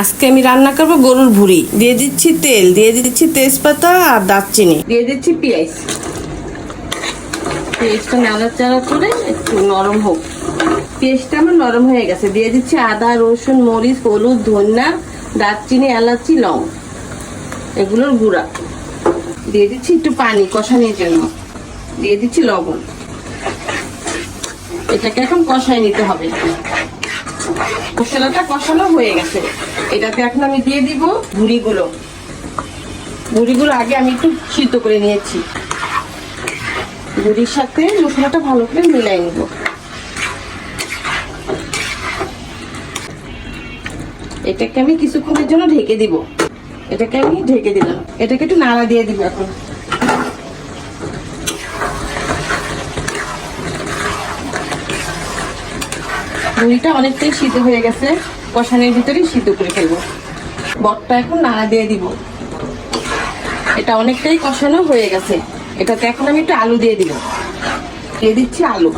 আজকে আমি রান্না করব গরুর ভুড়ি। দিয়ে দিচ্ছি তেল, দিয়ে দিচ্ছি তেজপাতা আর দারচিনি। দিয়ে দিচ্ছি পেঁয়াজ। পেঁয়াজটা নাড়াচাড়া করে একটু নরম হোক। পেঁয়াজটা আমার নরম হয়ে গেছে। দিয়ে দিচ্ছি আদা, রসুন, মরিচ, হলুদ, ধনিয়া, দারচিনি, এলাচি, লং। এগুলোর গুঁড়া। দিয়ে দিচ্ছি একটু পানি কষানোর জন্য। দিয়ে দিচ্ছি লবণ। এটাকে এখন কষায় নিতে হবে। মশলাটা কষানো হয়ে গেছে। এটাতে এখন আমি দিয়ে দিব ভুড়িগুলো। ভুড়িগুলো আগে আমি একটু সিদ্ধ করে নিয়েছি। ভুড়ির সাথে মশলাটা ভালো করে মিলাই নিব। এটাকে আমি কিছুক্ষণের জন্য ঢেকে দিব। এটাকে আমি ঢেকে দিলাম। এটাকে একটু নাড়া দিয়ে দিব এখন। মুড়িটা অনেকটাই সিদ্ধ হয়ে গেছে। কষানের ভিতরেই সিদ্ধ করে ফেলব। বটটা এখন নাড়া দিয়ে দিব। এটা অনেকটাই কষানো হয়ে গেছে। এটাতে এখন আমি একটু আলু দিয়ে দিব। দিয়ে দিচ্ছি আলু।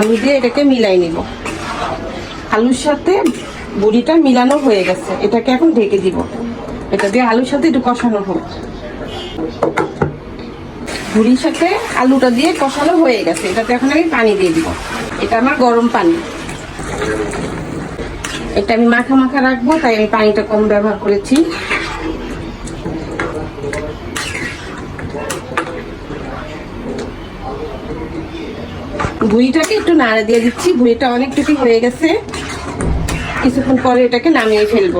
আলু দিয়ে এটাকে মিলাই নিব। আলুর সাথে বড়িটা মিলানো হয়ে গেছে। এটাকে এখন ঢেকে দিব। এটা দিয়ে আলুর সাথে একটু কষানো হোক। ভুড়ির সাথে আলুটা দিয়ে কষানো হয়ে গেছে। এটাতে এখন আমি পানি দিয়ে দিব। এটা আমার গরম পানি। এটা আমি মাখা মাখা রাখব, তাই আমি পানিটা কম ব্যবহার করেছি। ভুড়িটাকে একটু নাড়া দিয়ে দিচ্ছি। ভুড়িটা অনেকটুকু হয়ে গেছে। কিছুক্ষণ পরে এটাকে নামিয়ে ফেলব।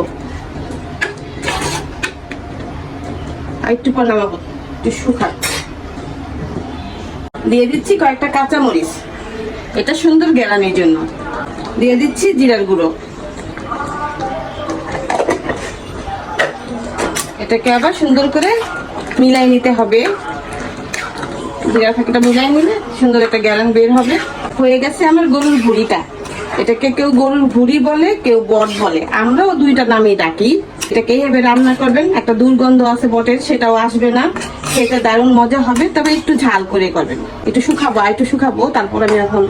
একটু পর নামাবো। একটু শুকা দিয়ে দিচ্ছি কয়েকটা কাঁচা মরিচ এটা সুন্দর গেরানির জন্য। দিয়ে দিচ্ছি জিরার গুঁড়ো। এটাকে আবার সুন্দর করে মিলাই নিতে হবে। জিরা থাকাটা মিলাই নিলে সুন্দর একটা গ্যারান বের হবে। হয়ে গেছে আমার গরুর ভুড়িটা। এটাকে কেউ গরুর ভুড়ি বলে, কেউ বট বলে। আমরাও দুইটা নামেই ডাকি। এটাকে এইভাবে রান্না করবেন। একটা দুর্গন্ধ আছে বটের, সেটাও আসবে না। খেতে দারুণ মজা হবে, তবে একটু ঝাল করে করবেন। একটু শুকাবো, আর একটু শুকাবো, তারপর আমি এখন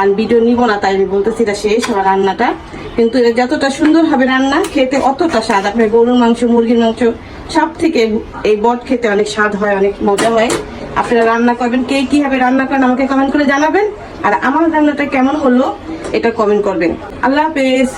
আর ভিডিও নিব না, তাই আমি বলতেছি এটা শেষ আমার রান্নাটা। কিন্তু এটা যতটা সুন্দর হবে রান্না, খেতে অতটা স্বাদ। আপনার গরুর মাংস, মুরগির মাংস সব থেকে এই বট খেতে অনেক স্বাদ হয়, অনেক মজা হয়। আপনারা রান্না করবেন, কে কীভাবে রান্না করেন আমাকে কমেন্ট করে জানাবেন। আর আমার রান্নাটা কেমন হলো, এটা কমেন্ট করবেন। আল্লাহ হাফেজ।